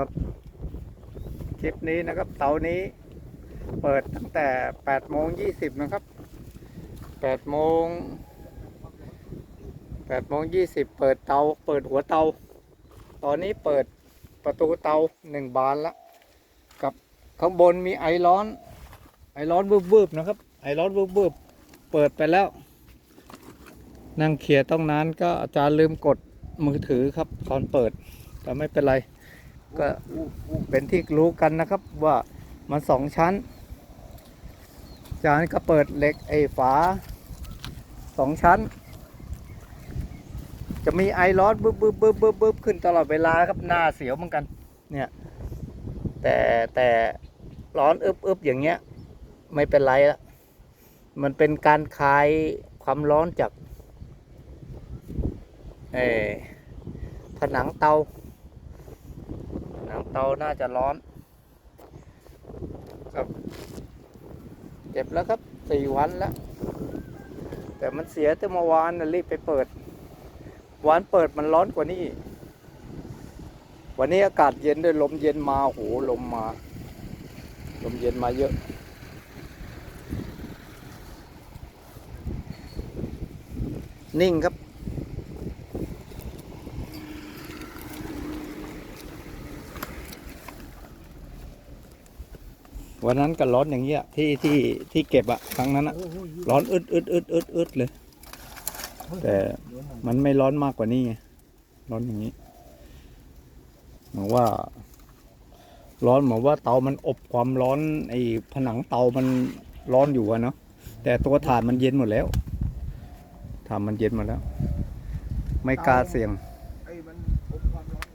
ครับคลิปนี้นะครับเสาร์นี้ เปิดตั้งแต่8โมง20นะครับ8โมง8โมง20 เปิดเตา เปิดหัวเตา ตอนนี้เปิดประตูเตาหนึ่งบานละกับข้างบนมีไอร้อน ไอร้อนวืบๆนะครับ ไอร้อนวืบๆเปิดไปแล้ว นั่งเคลียต้องนานก็อาจารย์ลืมกดมือถือครับตอนเปิดแต่ไม่เป็นไร ก็เป็นที่รู้กันนะครับว่ามันสองชั้น จากนั้นก็เปิดเหล็กไอ้ฝาสองชั้น จะมีไอร้อนบึ๊บบึ๊บบึ๊บบึ๊บบึ๊บขึ้นตลอดเวลาครับหน้าเสียวเหมือนกัน เนี่ยแต่แต่ร้อนอึบอึบอย่างเงี้ย ไม่เป็นไรละมันเป็นการคลายความร้อนจากเอผนังเตา เตาน่าจะร้อน ครับเก็บแล้วครับสี่วันแล้ว แต่มันเสียแต่เมื่อวานนะรีบไปเปิดวานเปิดมันร้อนกว่านี้ วันนี้อากาศเย็นด้วยลมเย็นมาโหลมมา ลมเย็นมาเยอะนิ่งครับ วันนั้นก็ร้อนอย่างเงี้ยที่ที่ที่เก็บอะครั้งนั้นอะร้อนอึดอึดอึดอึดอึดเลย แต่มันไม่ร้อนมากกว่านี้ไงร้อนอย่างนี้เหมือนว่า ร้อนเหมือนว่าเตามันอบความร้อนไอ้ผนังเตามันร้อนอยู่อะเนาะแต่ตัวถ่านมันเย็นหมดแล้วถ่านมันเย็นหมดแล้ว ไม่กล้าเสี่ยงไอ้มันอบความร้อน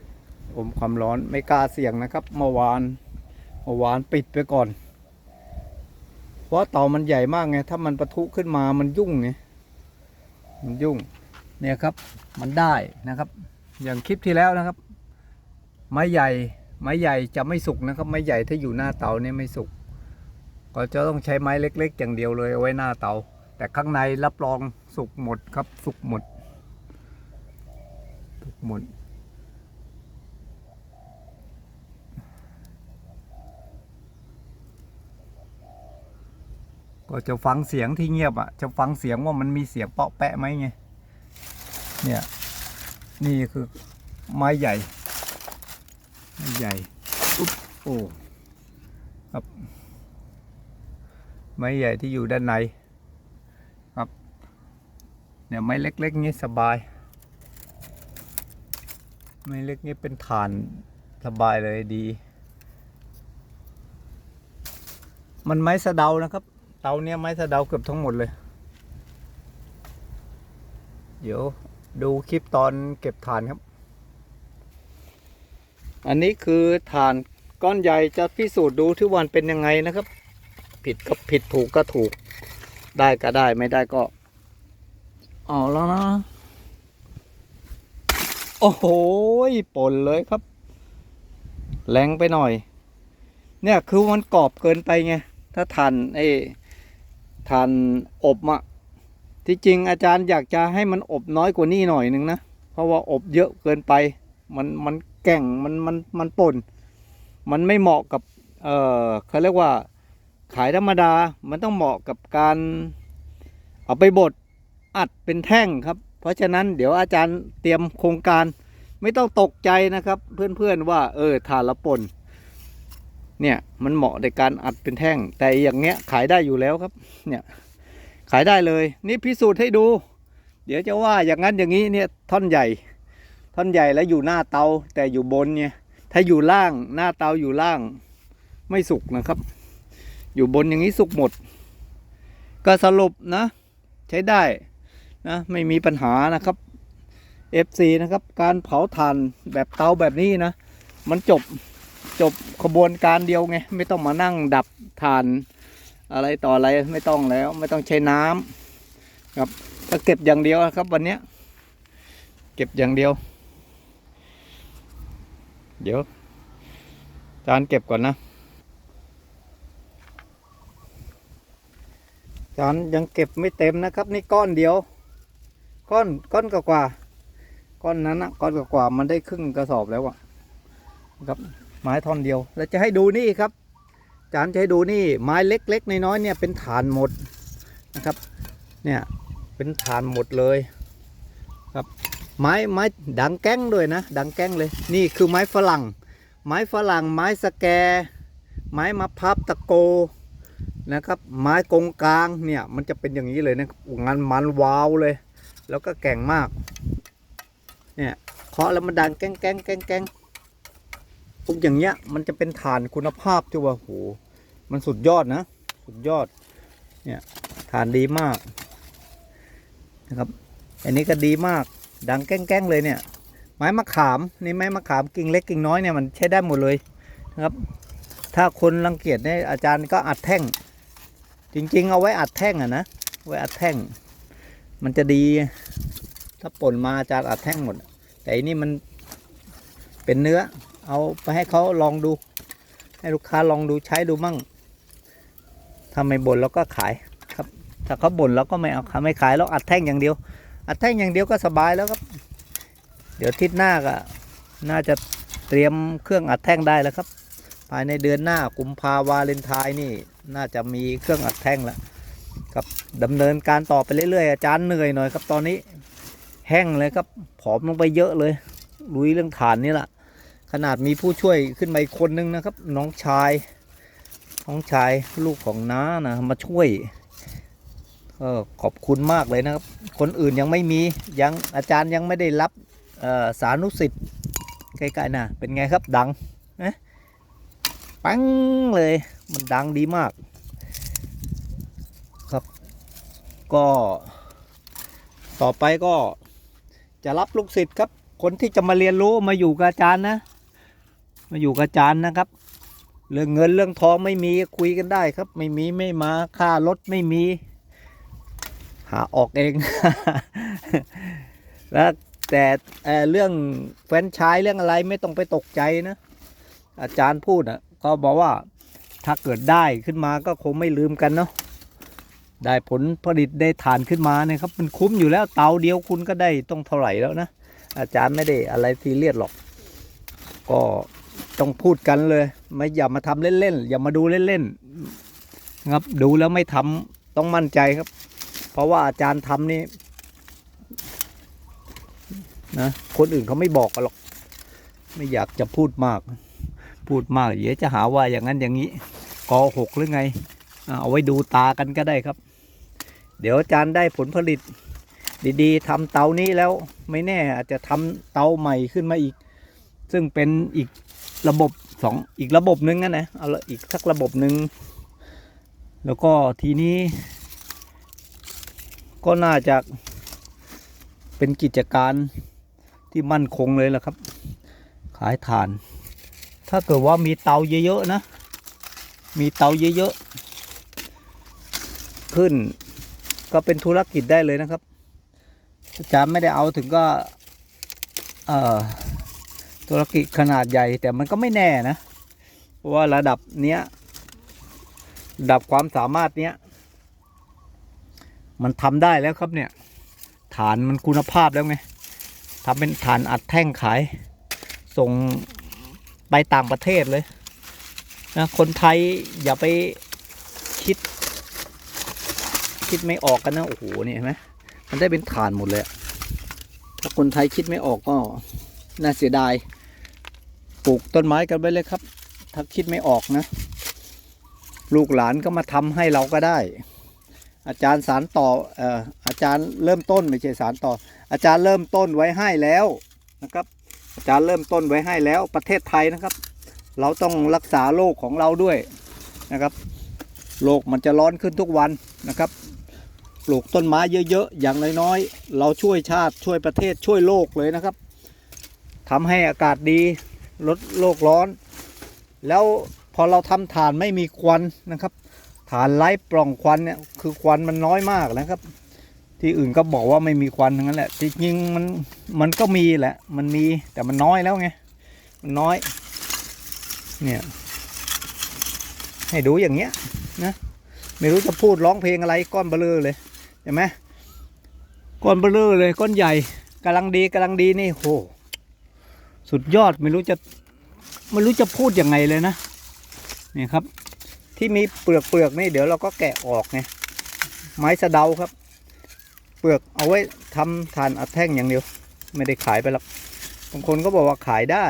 อมความร้อนไม่กล้าเสี่ยงนะครับ เมื่อวาน เมื่อวานปิดไปก่อน เพราะเต่ามันใหญ่มากไง ถ้ามันปะทุขึ้นมามันยุ่งไงมันยุ่ง เนี่ยครับ มันได้นะครับ อย่างคลิปที่แล้วนะครับ ไม้ใหญ่ ไม้ใหญ่จะไม่สุกนะครับ ไม้ใหญ่ถ้าอยู่หน้าเตาเนี่ยไม่สุก ก็จะต้องใช้ไม้เล็ก ๆ อย่างเดียวเลยเอาไว้หน้าเตา แต่ข้างในรับรองสุกหมดครับ สุกหมด สุกหมด ก็จะฟังเสียงที่เงียบอะ จะฟังเสียงว่ามันมีเสียงเปาะแปะไหมไง เนี่ย นี่คือไม้ใหญ่ ไม้ใหญ่อุ๊บโอ้ครับไม้ใหญ่ที่อยู่ด้านในครับ เนี่ยไม้เล็กๆนี้สบาย ไม้เล็กนี้เป็นฐานสบายเลยดี มันไม้สะเดานะครับ เตาเนี้ยไม้สะเดาเกือบทั้งหมดเลย เดี๋ยวดูคลิปตอนเก็บถ่านครับ อันนี้คือถ่านก้อนใหญ่จะพิสูจน์ดูที่วันเป็นยังไงนะครับ ผิดก็ผิดถูกก็ถูก ได้ก็ได้ไม่ได้ก็เอาแล้วนะ โอ้โหป่นเลยครับ แรงไปหน่อย เนี่ยคือมันกรอบเกินไปไง ถ้าทานไอ้ ทานอบอะที่จริงอาจารย์อยากจะให้มันอบน้อยกว่านี้หน่อยนึงนะ เพราะว่าอบเยอะเกินไป มันมันแก่งมันมันมันป่น มันไม่เหมาะกับ เออเขาเรียกว่าขายธรรมดา มันต้องเหมาะกับการเอาไปบดอัดเป็นแท่งครับ เพราะฉะนั้นเดี๋ยวอาจารย์เตรียมโครงการไม่ต้องตกใจนะครับ เพื่อนๆว่า เออทานละป่น เนี่ยมันเหมาะในการอัดเป็นแท่ง แต่อย่างเงี้ยขายได้อยู่แล้วครับ เนี่ยขายได้เลย นี่พิสูจน์ให้ดู เดี๋ยวจะว่าอย่างนั้นอย่างนี้เนี่ยท่อนใหญ่ ท่อนใหญ่แล้วอยู่หน้าเตาแต่อยู่บนเนี่ยถ้าอยู่ล่างหน้าเตาอยู่ล่าง ไม่สุกนะครับ อยู่บนอย่างนี้สุกหมด ก็สรุปนะ ใช้ได้นะไม่มีปัญหานะครับ FC นะครับ การเผาถ่านแบบเตาแบบนี้นะ มันจบ จบขบวนการเดียวไง ไม่ต้องมานั่งดับทานอะไรต่ออะไรไม่ต้องแล้ว ไม่ต้องใช้น้ำครับก็เก็บอย่างเดียวครับวันเนี้ย เก็บอย่างเดียว เดี๋ยวจานเก็บก่อนนะจานยังเก็บไม่เต็มนะครับ นี่ก้อนเดียว ก้อนก้อนกว่าก้อนนั้นนะก้อนกว่ามันได้ครึ่งกระสอบแล้วอะครับ ไม้ท่อนเดียว แล้วจะให้ดูนี่ครับอาจารย์จะให้ดูนี่ไม้เล็กๆน้อยๆเนี่ยเป็นฐานหมดนะครับ เนี่ยเป็นฐานหมดเลยครับไม้ไม้ดังแก้งด้วยนะ ดังแก้งเลย นี่คือไม้ฝรั่ง ไม้ฝรั่ง ไม้สแก ไม้มะพร้าวตะโกนะครับ ไม้กงกลางเนี่ยมันจะเป็นอย่างนี้เลยนะงานมันวาวเลย แล้วก็แก่งมากเนี่ยเคาะแล้วมันดังแก้งแก้งแก้งแก้ง พวกอย่างเงี้ยมันจะเป็นฐานคุณภาพที่ว่าโหมันสุดยอดนะ สุดยอด เนี่ยฐานดีมากนะครับ อันนี้ก็ดีมาก ดังแก้งแก้งเลยเนี่ย ไม้มะขามนี่ไม้มะขามกิ่งเล็กกิ่งน้อยเนี่ยมันใช้ได้หมดเลยนะครับ ถ้าคนรังเกียจเนี่ยอาจารย์ก็อัดแท่ง จริง ๆ เอาไว้อัดแท่งอะนะไว้อัดแท่ง มันจะดี ถ้าป่นมาอาจารย์อัดแท่งหมด แต่อันนี้มันเป็นเนื้อ เอาไปให้เขาลองดู ให้ลูกค้าลองดูใช้ดูมั่งถ้าไม่บ่นเราก็ขายครับ ถ้าเขาบ่นเราก็ไม่เอาไม่ขายเราอัดแท่งอย่างเดียว อัดแท่งอย่างเดียวก็สบายแล้วครับ เดี๋ยวอาทิศหน้าก็น่าจะเตรียมเครื่องอัดแท่งได้แล้วครับ ภายในเดือนหน้ากุมภาวาเลนไทน์นี่ น่าจะมีเครื่องอัดแท่งแล้วครับดำเนินการต่อไปเรื่อยๆอาจารย์เหนื่อยหน่อยครับตอนนี้ แห้งเลยครับผอมลงไปเยอะเลยลุยเรื่องฐานนี่แหละ ขนาดมีผู้ช่วยขึ้นมาอีกคนนึงนะครับ น้องชาย น้องชายลูกของน้านะมาช่วยก็ขอบคุณมากเลยนะครับ คนอื่นยังไม่มียังอาจารย์ยังไม่ได้รับสานุสิทธิ์ใกล้ๆนะเป็นไงครับดังนะปังเลยมันดังดีมาก ครับ ก็ต่อไปก็จะรับลูกศิษย์ครับ คนที่จะมาเรียนรู้มาอยู่กับอาจารย์นะ มาอยู่กับอาจารย์นะครับ เรื่องเงินเรื่องทองไม่มีคุยกันได้ครับ ไม่มีไม่มาค่ารถไม่มี หาออกเอง แล้วแต่เเรื่องแฟนชายเรื่องอะไรไม่ต้องไปตกใจนะ อาจารย์พูดอะก็บอกว่าถ้าเกิดได้ขึ้นมาก็คงไม่ลืมกันเนาะได้ผลผลิตได้ฐานขึ้นมาเนี่ยครับ มันคุ้มอยู่แล้วเตาเดียวคุณก็ได้ต้องเท่าไหร่แล้วนะ อาจารย์ไม่ได้อะไรซีเรียสหรอก ก็ ต้องพูดกันเลย ไม่อย่ามาทำเล่นๆอย่ามาดูเล่นๆครับดูแล้วไม่ทำต้องมั่นใจครับ เพราะว่าอาจารย์ทำนี่นะคนอื่นเขาไม่บอกกันหรอก ไม่อยากจะพูดมาก พูดมากเดี๋ยวจะหาว่าอย่างนั้นอย่างนี้กอหกหรือไง เอาไว้ดูตากันก็ได้ครับ เดี๋ยวอาจารย์ได้ผลผลิต ดีๆทำเตานี้แล้วไม่แน่อาจจะทำเตาใหม่ขึ้นมาอีก ซึ่งเป็นอีก ระบบสองอีกระบบหนึ่งนะนะเอาละอีกสักระบบหนึ่งแล้วก็ทีนี้ ก็น่าจะเป็นกิจการที่มั่นคงเลยล่ะครับ ขายถ่าน ถ้าเกิดว่ามีเตาเยอะๆนะ มีเตาเยอะๆขึ้น ก็เป็นธุรกิจได้เลยนะครับอาจารย์ไม่ได้เอาถึงก็ เอ่อ ธุรกิจขนาดใหญ่แต่มันก็ไม่แน่นะว่าระดับเนี้ยระดับความสามารถเนี้ย มันทำได้แล้วครับเนี่ย ฐานมันคุณภาพแล้วไงทำเป็นฐานอัดแท่งขาย ส่งไปต่างประเทศเลยนะคนไทยอย่าไปคิด คิดไม่ออกกันนะโอ้โหนี่เห็นไหมมันได้เป็นฐานหมดเลยถ้าคนไทยคิดไม่ออกก็น่าเสียดาย ปลูกต้นไม้กันไปเลยครับ ถ้าคิดไม่ออกนะ ลูกหลานก็มาทำให้เราก็ได้ อาจารย์สารต่อเอ่ออาจารย์เริ่มต้นไม่ใช่สารต่อ อาจารย์เริ่มต้นไว้ให้แล้วนะครับ อาจารย์เริ่มต้นไว้ให้แล้วประเทศไทยนะครับ เราต้องรักษาโลกของเราด้วยนะครับโลกมันจะร้อนขึ้นทุกวันนะครับ ปลูกต้นไม้เยอะ ๆ อย่างน้อยๆ เราช่วยชาติช่วยประเทศช่วยโลกเลยนะครับทำให้อากาศดี ลดโลกร้อน แล้วพอเราทำฐานไม่มีควันนะครับฐานไร้ปล่องควันเนี่ยคือควันมันน้อยมากนะครับ ที่อื่นก็บอกว่าไม่มีควันทั้งนั้นแหละจริงๆมันมันก็มีแหละ มันมีแต่มันน้อยแล้วไงมันน้อย เนี่ย ให้ดูอย่างเงี้ยนะไม่รู้จะพูดร้องเพลงอะไรก้อนเบลอเลยเห็นไหมก้อนเบลอเลยก้อนใหญ่กำลังดีกำลังดีนี่โห สุดยอดไม่รู้จะไม่รู้จะพูดยังไงเลยนะเนี่ยครับ ที่มีเปลือกเปลือกนี่เดี๋ยวเราก็แกะออกไงไม้สะเดาครับ เปลือกเอาไว้ทำทานอัดแท่งอย่างเดียว ไม่ได้ขายไปหรอกบางคนก็บอกว่าขายได้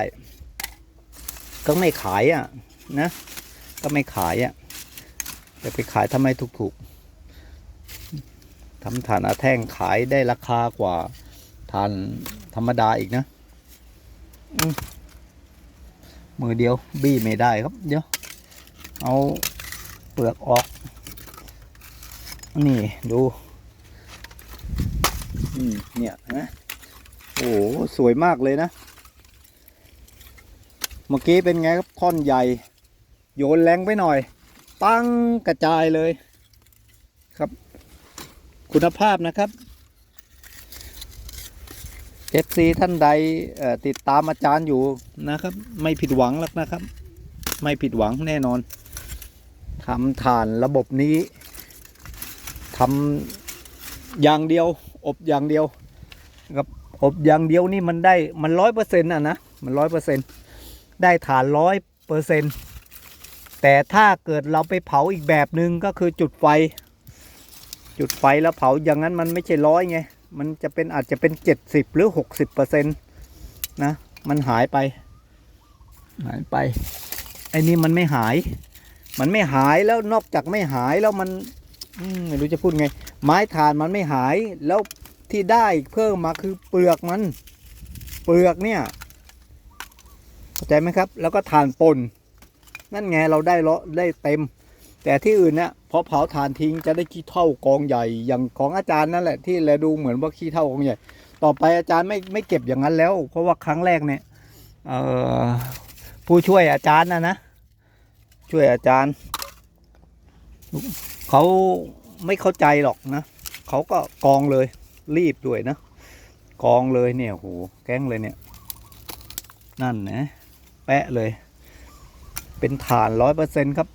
ก็ไม่ขายอะนะ ก็ไม่ขายอะจะไปขายทำไมถูกๆทำทานอัดแท่งขายได้ราคากว่าทานธรรมดาอีกนะ มือเดียวบี้ไม่ได้ครับ เดี๋ยว เอาเปลือกออก นี่ดูอืมเนี่ยนะโอ้สวยมากเลยนะ เมื่อกี้เป็นไงครับท่อนใหญ่ โยนแรงไปหน่อยตั้งกระจายเลย ครับ คุณภาพนะครับ FC ท่านใดติดตามอาจารย์อยู่นะครับ ไม่ผิดหวังหรอกนะครับ ไม่ผิดหวังแน่นอนทำฐานระบบนี้ทำอย่างเดียว อบอย่างเดียวครับอบอย่างเดียวนี่มันได้มันร้อยเปอร์เซ็นต์อะนะมันร้อยเปอร์เซ็นต์ได้ฐานร้อยเปอร์เซ็นต์แต่ถ้าเกิดเราไปเผาอีกแบบหนึ่งก็คือจุดไฟ จุดไฟแล้วเผาอย่างนั้นมันไม่ใช่ร้อยไง มันจะเป็นอาจจะเป็นเจ็ดสิบหรือหกสิบเปอร์เซ็นต์นะ มันหายไป หายไป ไอ้นี่มันไม่หาย มันไม่หายแล้วนอกจากไม่หายแล้วมันอืมไม่รู้จะพูดไง ไม้ถ่านมันไม่หายแล้วที่ได้เพิ่มมาคือเปลือกมัน เปลือกเนี่ยเข้าใจไหมครับ แล้วก็ถ่านปนนั่นไงเราได้เลาะได้เต็ม แต่ที่อื่นเนี่ย พอเผาถ่านทิ้งจะได้ขี้เท่ากองใหญ่ อย่างของอาจารย์นั่นแหละที่แลดูเหมือนว่าขี้เท่ากองใหญ่ ต่อไปอาจารย์ไม่ไม่เก็บอย่างนั้นแล้ว เพราะว่าครั้งแรกเนี่ยผู้ช่วยอาจารย์นะนะช่วยอาจารย์เขาไม่เข้าใจหรอกนะเขาก็กองเลยรีบด้วยนะกองเลยเนี่ยโหแกล้งเลยเนี่ย นั่นนะแปะเลย เป็นฐานร้อยเปอร์เซ็นครับ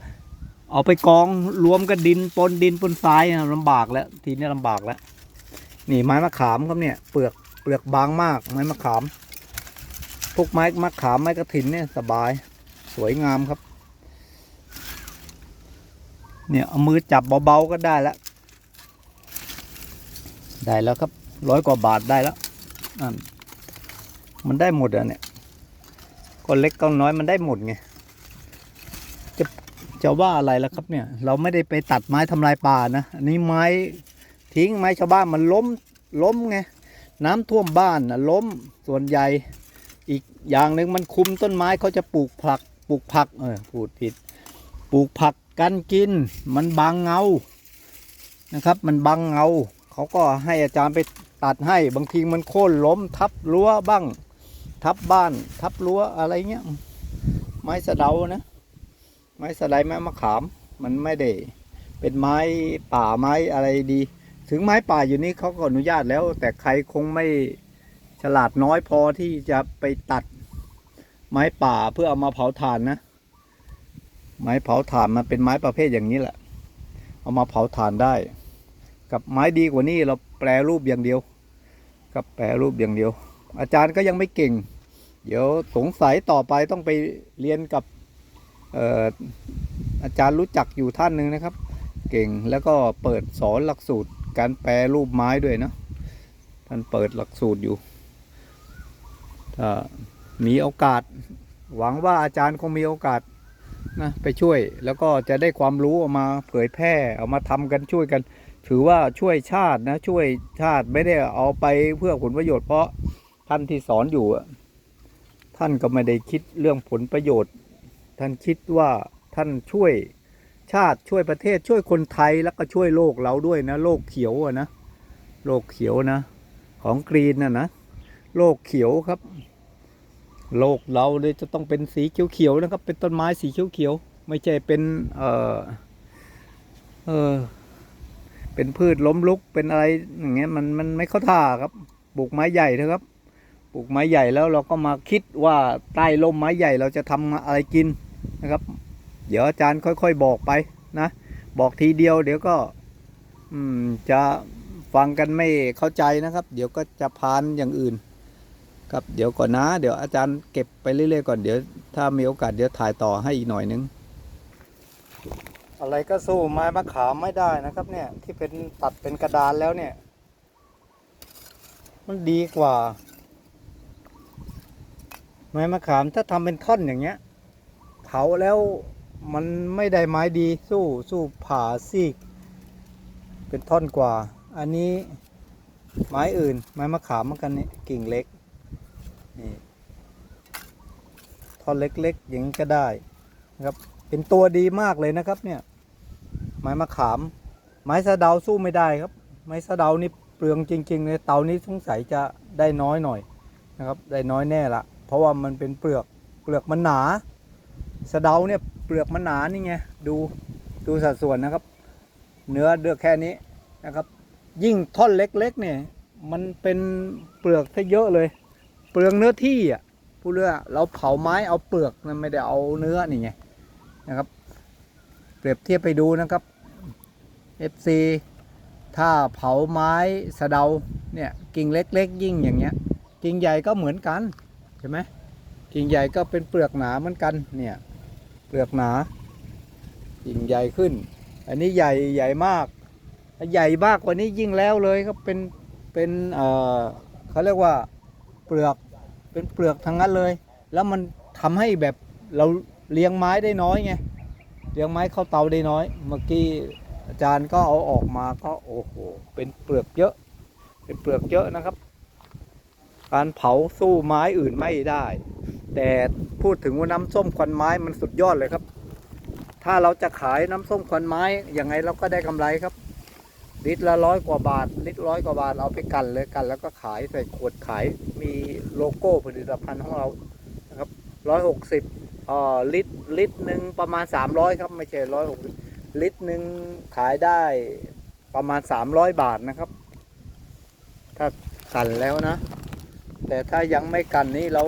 เอาไปกองรวมกับดินปนดินปนทรายนะลำบากแล้ว ทีนี้ลำบากแล้ว นี่ไม้มะขามครับเนี่ย เปลือกเปลือกบางมาก ไม้มะขาม พวกไม้มะขามไม้กระถินเนี่ยสบาย สวยงามครับ เนี่ยเอามือจับเบาๆก็ได้แล้วได้แล้วครับร้อยกว่าบาทได้แล้วนั่นมันได้หมดอะเนี่ยก้อนเล็กก้อนน้อยมันได้หมดไง จะว่าอะไรล่ะครับเนี่ย เราไม่ได้ไปตัดไม้ทำลายป่านะ อันนี้ไม้ทิ้งไม้ชาวบ้านมันล้มล้มไงน้ำท่วมบ้านนะล้มส่วนใหญ่ อีกอย่างหนึ่งมันคุมต้นไม้เขาจะปลูกผักปลูกผักเออพูดผิด ปลูกผักกันกิน มันบังเงานะครับ มันบังเงาเขาก็ให้อาจารย์ไปตัดให้บางทีมันโค่นล้มทับรั้วบ้าง ทับบ้าน ทับรั้วอะไรเงี้ยไม้สะเดานะ ไม้สะไดไม้มะขาม มันไม่ได้เป็นไม้ป่าไม้อะไรดี ถึงไม้ป่าอยู่นี่เขาก็อนุญาตแล้ว แต่ใครคงไม่ฉลาดน้อยพอที่จะไปตัดไม้ป่าเพื่อเอามาเผาถ่านนะ ไม้เผาถ่านมันเป็นไม้ประเภทอย่างนี้แหละ เอามาเผาถ่านได้ กับไม้ดีกว่านี้เราแปรรูปอย่างเดียว กับแปรรูปอย่างเดียว อาจารย์ก็ยังไม่เก่ง เดี๋ยวสงสัยต่อไปต้องไปเรียนกับ อาจารย์รู้จักอยู่ท่านหนึ่งนะครับ เก่งแล้วก็เปิดสอนหลักสูตรการแปรรูปไม้ด้วยเนาะท่านเปิดหลักสูตรอยู่ถ้ามีโอกาส หวังว่าอาจารย์คงมีโอกาสนะไปช่วยแล้วก็จะได้ความรู้เอามาเผยแพร่เอามาทำกันช่วยกัน ถือว่าช่วยชาตินะช่วยชาติไม่ได้เอาไปเพื่อผลประโยชน์เพราะท่านที่สอนอยู่ท่านก็ไม่ได้คิดเรื่องผลประโยชน์ ท่านคิดว่าท่านช่วยชาติช่วยประเทศช่วยคนไทยแล้วก็ช่วยโลกเราด้วยนะ โลกเขียวอะนะโลกเขียวนะ ของกรีนนะนะโลกเขียวครับ โลกเราเลยจะต้องเป็นสีเขียวๆนะครับ เป็นต้นไม้สีเขียวๆไม่ใช่เป็นเออเออเป็นพืชล้มลุกเป็นอะไรอย่างเงี้ยมันมันไม่เข้าท่าครับปลูกไม้ใหญ่เถอะครับปลูกไม้ใหญ่แล้วเราก็มาคิดว่าใต้ร่มไม้ใหญ่เราจะทำอะไรกิน นะครับ เดี๋ยวอาจารย์ค่อยๆบอกไปนะ บอกทีเดียว เดี๋ยวก็จะฟังกันไม่เข้าใจนะครับ เดี๋ยวก็จะพานอย่างอื่น ครับเดี๋ยวก่อนนะ เดี๋ยวอาจารย์เก็บไปเรื่อยๆก่อนเดี๋ยวถ้ามีโอกาสเดี๋ยวถ่ายต่อให้อีกหน่อยนึงอะไรก็สู้ไม้มะขามไม่ได้นะครับ เนี่ย ที่เป็นตัดเป็นกระดานแล้วเนี่ย มันดีกว่า ไม้มะขามถ้าทำเป็นท่อนอย่างเงี้ย เผาแล้วมันไม่ได้ไม้ดีสู้สู้ผ่าซีก เป็นท่อนกว่า อันนี้ไม้อื่น ไม้มะขามเหมือนกันนี่กิ่งเล็กนี่ท่อนเล็กๆอย่างนี้ก็ได้นะครับ เป็นตัวดีมากเลยนะครับเนี่ย ไม้มะขาม ไม้สะเดาสู้ไม่ได้ครับ ไม้สะเดานี่เปลืองจริงๆเลยเตานี้สงสัยจะได้น้อยหน่อยนะครับ ได้น้อยแน่ละเพราะว่ามันเป็นเปลือกเปลือกมันหนา สะเดาเนี่ยเปลือกมันหนานี่ไงดูดูสัดส่วนนะครับ เนื้อเดือกแค่นี้นะครับ ยิ่งท่อนเล็กๆเนี่ยมันเป็นเปลือกซะเยอะเลย เปลืองเนื้อที่อะพูดเรื่องเราเผาไม้เอาเปลือกนะไม่ได้เอาเนื้อนี่ไงนะครับ เปรียบเทียบไปดูนะครับ FC ถ้าเผาไม้สะเดาเนี่ยกิ่งเล็ก ๆ ยิ่งอย่างเงี้ยกิ่งใหญ่ก็เหมือนกันใช่ไหมกิ่งใหญ่ก็เป็นเปลือกหนาเหมือนกันเนี่ย เปลือกหนากิ่งใหญ่ขึ้น อันนี้ใหญ่ใหญ่มาก ใหญ่มากกว่านี้ยิ่งแล้วเลยก็เป็นเป็นเอ่อเขาเรียกว่าเปลือกเป็นเปลือกทั้งนั้นเลย แล้วมันทำให้แบบเราเลี้ยงไม้ได้น้อยไงเลี้ยงไม้เข้าเตาได้น้อย เมื่อกี้อาจารย์ก็เอาออกมาก็โอ้โหเป็นเปลือกเยอะ เป็นเปลือกเยอะนะครับ การเผาสู้ไม้อื่นไม่ได้ แต่พูดถึงว่าน้ำส้มควันไม้มันสุดยอดเลยครับ ถ้าเราจะขายน้ำส้มควันไม้ยังไงเราก็ได้กำไรครับ ลิตรละร้อยกว่าบาท ลิตรร้อยกว่าบาทเอาไปกันเลยกัน แล้วก็ขายใส่ขวดขายมีโลโก้ผลิตภัณฑ์ของเรานะครับร้อยหกสิบอ่อลิตรลิตรหนึ่งประมาณสามร้อยครับไม่ใช่ร้อยหกลิตรหนึ่งขายได้ประมาณสามร้อยบาทนะครับ ถ้ากันแล้วนะ แต่ถ้ายังไม่กันนี่เรา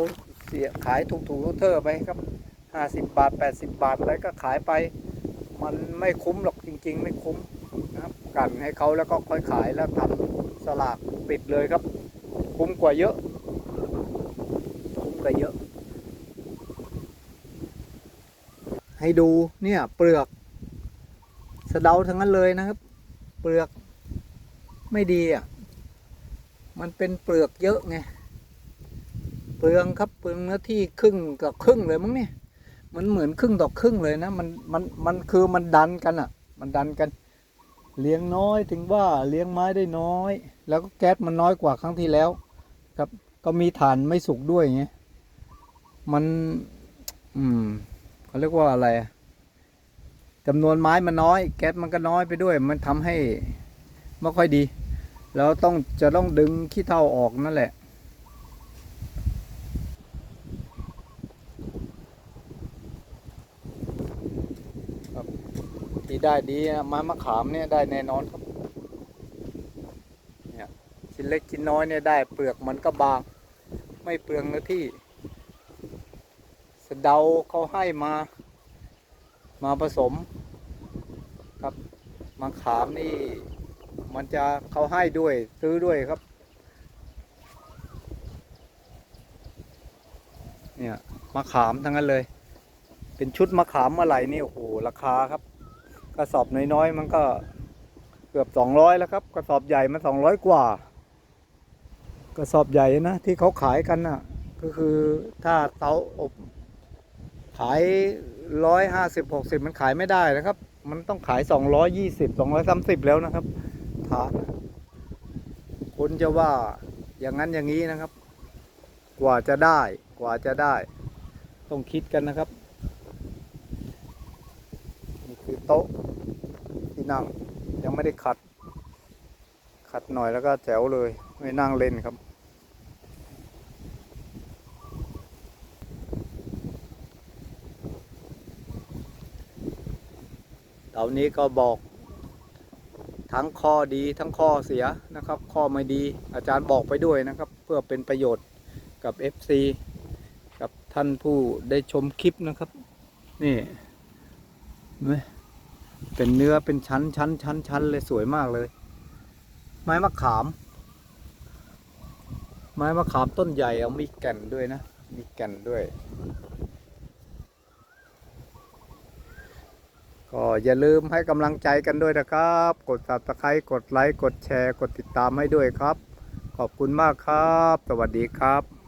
เสียขายถูกๆเท่าไปครับห้าสิบบาทแปดสิบบาทอะไรก็ขายไป มันไม่คุ้มหรอกจริง ๆ ไม่คุ้มนะครับกันให้เขาแล้วก็ค่อยขายแล้วทำสลากปิดเลยครับ คุ้มกว่าเยอะ คุ้มกว่าเยอะ ให้ดูเนี่ยเปลือกสะเดาทั้งนั้นเลยนะครับ เปลือกไม่ดีอะมันเป็นเปลือกเยอะไง เปลืองครับเปลืองเนื้อที่ครึ่งต่อครึ่งเลยมั้งเนี่ยมันเหมือนครึ่งต่อครึ่งเลยนะมันมันมันคือมันดันกันอะ มันดันกัน เลี้ยงน้อยถึงว่าเลี้ยงไม้ได้น้อย แล้วก็แก๊สมันน้อยกว่าครั้งที่แล้ว ครับ ก็มีฐานไม่สุกด้วยไงมัน อืมเขาเรียกว่าอะไรอะจำนวนไม้มันน้อย แก๊สมันก็น้อยไปด้วย มันทำให้ไม่ค่อยดี แล้วต้องจะต้องดึงขี้เถ้าออกนั่นแหละ ที่ได้ดีไม้มะขามเนี่ยได้แน่นอนครับเนี่ยชิ้นเล็กชิ้นน้อยเนี่ยได้เปลือกมันก็บาง ไม่เปลืองเนื้อที่สเดาเขาให้มามาผสมครับมะขามนี่มันจะเขาให้ด้วยซื้อด้วยครับ เนี่ยมะขามทั้งนั้นเลย เป็นชุดมะขามเมื่อไหร่นี่โอ้โหราคาครับ กระสอบน้อยๆมันก็เกือบสองร้อยแล้วครับ กระสอบใหญ่มันสองร้อยกว่า กระสอบใหญ่นะที่เขาขายกันน่ะ ก็คือถ้าเตาอบ ขายร้อยห้าสิบหกสิบมันขายไม่ได้นะครับ มันต้องขายสองร้อยยี่สิบสองร้อยสามสิบแล้วนะครับฐานคนจะว่าอย่างนั้นอย่างนี้นะครับ กว่าจะได้ กว่าจะได้ ต้องคิดกันนะครับ นี่คือ โต๊ะที่นั่ง ยังไม่ได้ขัด ขัดหน่อยแล้วก็แจ๋วเลยไม่นั่งเล่นครับเต่านี้ก็บอก ทั้งข้อดีทั้งข้อเสียนะครับ ข้อไม่ดีอาจารย์บอกไปด้วยนะครับ เพื่อเป็นประโยชน์กับ FC กับท่านผู้ได้ชมคลิปนะครับ นี่เห็นไหม เป็นเนื้อเป็นชั้นชั้นชั้นชั้นเลยสวยมากเลย ไม้มะขาม ไม้มะขามต้นใหญ่เอามีแก่นด้วยนะ มีแก่นด้วย ก็อย่าลืมให้กำลังใจกันด้วยนะครับ กด subscribe กดไลค์ กดแชร์ กดติดตามให้ด้วยครับ ขอบคุณมากครับ สวัสดีครับ